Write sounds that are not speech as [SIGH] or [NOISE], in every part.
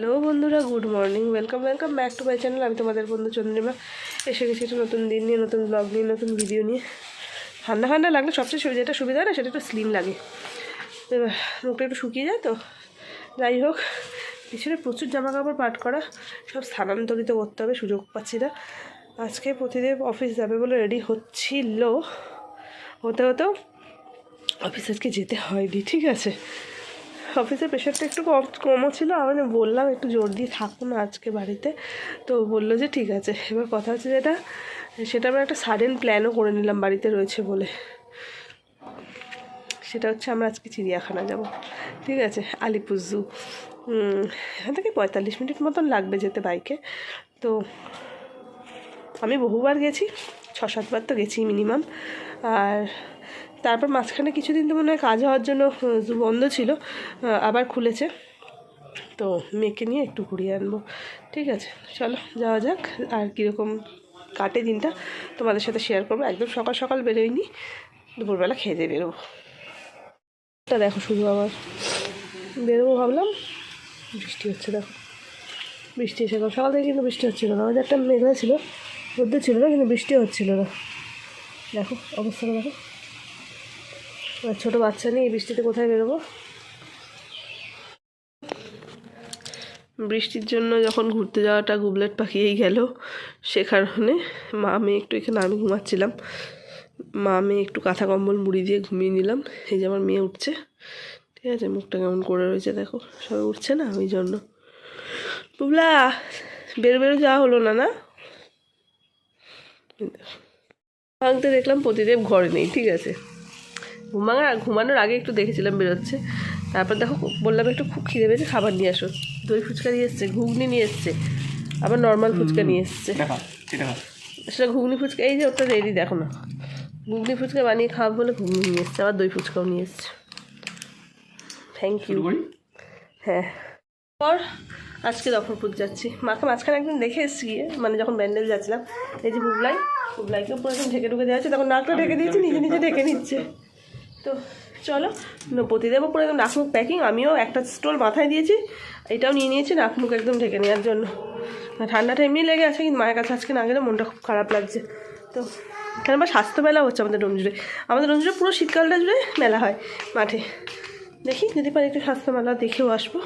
Hello বন্ধুরা, good morning. Welcome welcome back to my channel. আমি তোমাদের বন্ধু চন্দ্রিমা। এসে গেছি একটা নতুন দিন নিয়ে, নতুন ব্লগ নিয়ে, নতুন ভিডিও নিয়ে। ঠান্ডা ঠান্ডা লাগলে সবচেয়ে যেটা সুবিধা হয় না, সেটা একটু স্লিম লাগে। এবার মুখটা একটু শুকিয়ে যায় তো। যাই হোক, পিছনে প্রচুর জামা কাপড় পাট করা, সব স্থানান্তরিত করতে হবে, সুযোগ পাচ্ছি না। আজকে প্রতিদেব অফিস যাবে বলে রেডি হচ্ছিল। হতে হতেও অফিস আজকে যেতে হয়নি, ঠিক আছে? অফিসের প্রেশারটা একটু কম, কমও ছিল। আমি বললাম, একটু জোর দিয়ে থাকুন আজকে বাড়িতে। তো বলল যে, ঠিক আছে। এবার কথা হচ্ছে যেটা সেটা আমরা একটা সাডেন প্ল্যানও করে নিলাম বাড়িতে রয়েছে বলে। সেটা হচ্ছে আমরা আজকে চিড়িয়াখানা যাব। ঠিক আছে, আলিপুর জু এখান থেকে পঁয়তাল্লিশ মিনিট মতন লাগবে যেতে বাইকে তো আমি বহুবার গেছি ছ সাতবার তো গেছি মিনিমাম আর তারপর মাঝখানে কিছুদিন তো মনে হয় কাজ হওয়ার জন্য বন্ধ ছিল আবার খুলেছে। তো মেয়েকে নিয়ে একটু ঘুরিয়ে আনব। ঠিক আছে, চলো যাওয়া যাক, আর কীরকম কাটে দিনটা তোমাদের সাথে শেয়ার করব। একদম সকাল সকাল বেরোয়নি, দুপুরবেলা খেয়ে দিয়ে বেরোবো। তা দেখো শুধু আবার বেরোবো ভাবলাম, বৃষ্টি হচ্ছে দেখো। বৃষ্টি এসে গেল। সকাল থেকে কিন্তু বৃষ্টি হচ্ছিল না। আমাদের একটা মেঘলা ছিল রোদ্দু ছিল না, কিন্তু বৃষ্টি হচ্ছিল না। দেখো অবস্থাটা দেখো। ছোটো বাচ্চা নিয়ে বৃষ্টিতে কোথায় বেরোবো? বৃষ্টির জন্য যখন ঘুরতে যাওয়াটা গুবলেট পাকিয়েই গেল, সে কারণে মা মেয়ে একটু এখানে আমি ঘুমাচ্ছিলাম। মা মেয়ে একটু কাঁথা কম্বল মুড়ি দিয়ে ঘুমিয়ে নিলাম। এই যে আমার মেয়ে উঠছে। ঠিক আছে, মুখটা কেমন করে রয়েছে দেখো। সবাই উঠছে না ওই জন্য। বুবলা, বের, বেরো যাওয়া হলো না না? ভাঙতে দেখলাম প্রতিদেব ঘরে নেই, ঠিক আছে। ঘুমানোর ঘুমানোর আগে একটু দেখেছিলাম বেরোচ্ছে। তারপর দেখো বললাম একটু খুব খিদে পেয়েছে খাবার নিয়ে আসো। দই ফুচকা নিয়ে এসছে ঘুগনি নিয়ে এসছে আবার নর্মাল ফুচকা নিয়ে এসছে। সেটা ঘুগনি ফুচকা এই যে ওটা রেডি দেখো না। ঘুগনি ফুচকা বানিয়ে খাওয়াবো বলে ঘুগনি নিয়ে এসছে আবার দই ফুচকাও নিয়ে এসছে। থ্যাংক ইউ হ্যাঁ। পর আজকে দফরপুর যাচ্ছি। মাকে মাঝখানে একদিন দেখে এসেছি গিয়ে মানে যখন ব্যান্ডেল যাচ্ছিলাম এই যে বুবলাই বুবলাইকে পুরো ঢেকে ঢুকে দেওয়া হচ্ছে তখন নাকটা ঢেকে দিয়েছে নিজে নিজে ঢেকে নিচ্ছে। তো চলো ন- প্রতিদেবও পুরো একদম নাক মুখ প্যাকিং আমিও একটা স্টোল মাথায় দিয়েছি এটাও নিয়ে নিয়েছি নাক মুখ একদম ঢেকে নেওয়ার জন্য। ঠান্ডাটা এমনি লেগে আছে কিন্তু মায়ের কাছে আজকে না গেলে মনটা খুব খারাপ লাগছে। তো এখানে আবার স্বাস্থ্য মেলা হচ্ছে আমাদের রঞ্জুরে আমাদের রঞ্জুরে পুরো শীতকালটা জুড়ে মেলা হয় মাঠে। দেখি যদি পারি একটু স্বাস্থ্য মেলা দেখেও আসব।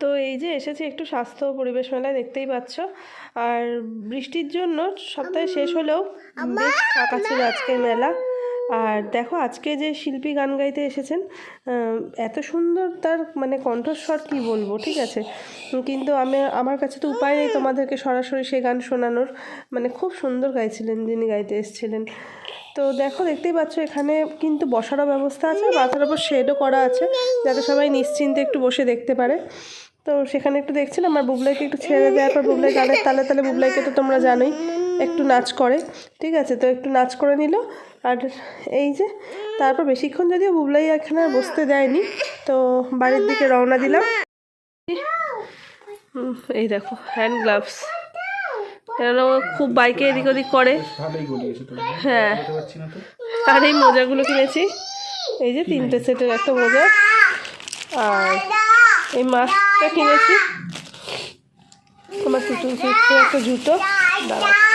তো এই যে এসেছি একটু স্বাস্থ্য পরিবেশ মেলায় দেখতেই পাচ্ছ। আর বৃষ্টির জন্য সপ্তাহে শেষ হলেও বেশ ফাঁকা ছিল আজকের মেলা। আর দেখো, আজকে যে শিল্পী গান গাইতে এসেছেন এত সুন্দর তার মানে কণ্ঠস্বর কী বলব, ঠিক আছে? কিন্তু আমি, আমার কাছে তো উপায় নেই তোমাদেরকে সরাসরি সে গান শোনানোর। মানে খুব সুন্দর গাইছিলেন যিনি গাইতে এসেছিলেন। তো দেখো, দেখতেই পাচ্ছ এখানে কিন্তু বসারও ব্যবস্থা আছে, আর মাথার ওপর শেডও করা আছে, যাতে সবাই নিশ্চিন্তে একটু বসে দেখতে পারে। তো সেখানে একটু দেখছিলাম আমার বুবলাইকে একটু ছেড়ে দেওয়ার পর বুবলাই গানের তালে তালে, বুবলাইকে তো তোমরা জানোই। একটু নাচ করে, ঠিক আছে? তো একটু নাচ করে নিল। আর এই যে, তারপর বেশিক্ষণ যদিও বুবলাই এখানে আর বসতে দেয়নি, তো বাড়ির দিকে রওনা দিলাম। এই দেখো হ্যান্ড গ্লাভস কেন ও খুব বাইকে এদিক ওদিক করে। হ্যাঁ। আর এই মোজাগুলো কিনেছি। এই যে তিনটে সেটের একটা মোজা। আর এই মাস্কটা কিনেছি। আমার টুটুল একটা জুতো। দাঁড়াও।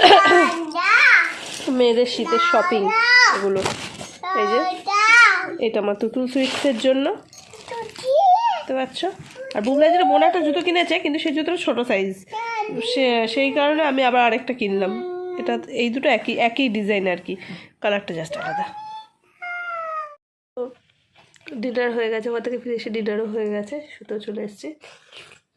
[COUGHS] মেয়েদের শীতের শপিং এগুলো। এই যে, এটা আমার তুতুল সুইটসের জন্য। বুঝতে পারছ আর বুবলাই যেটা বোন একটা জুতো কিনেছে, কিন্তু সেই জুতোটা ছোটো সাইজ সে, সেই কারণে আমি আবার আরেকটা কিনলাম। এটা এই দুটো একই একই ডিজাইন আর কি। কালারটা জাস্ট আলাদা। ডিনার হয়ে গেছে ওখান থেকে ফিরে এসে ডিনারও হয়ে গেছে সুতো চলে এসেছি।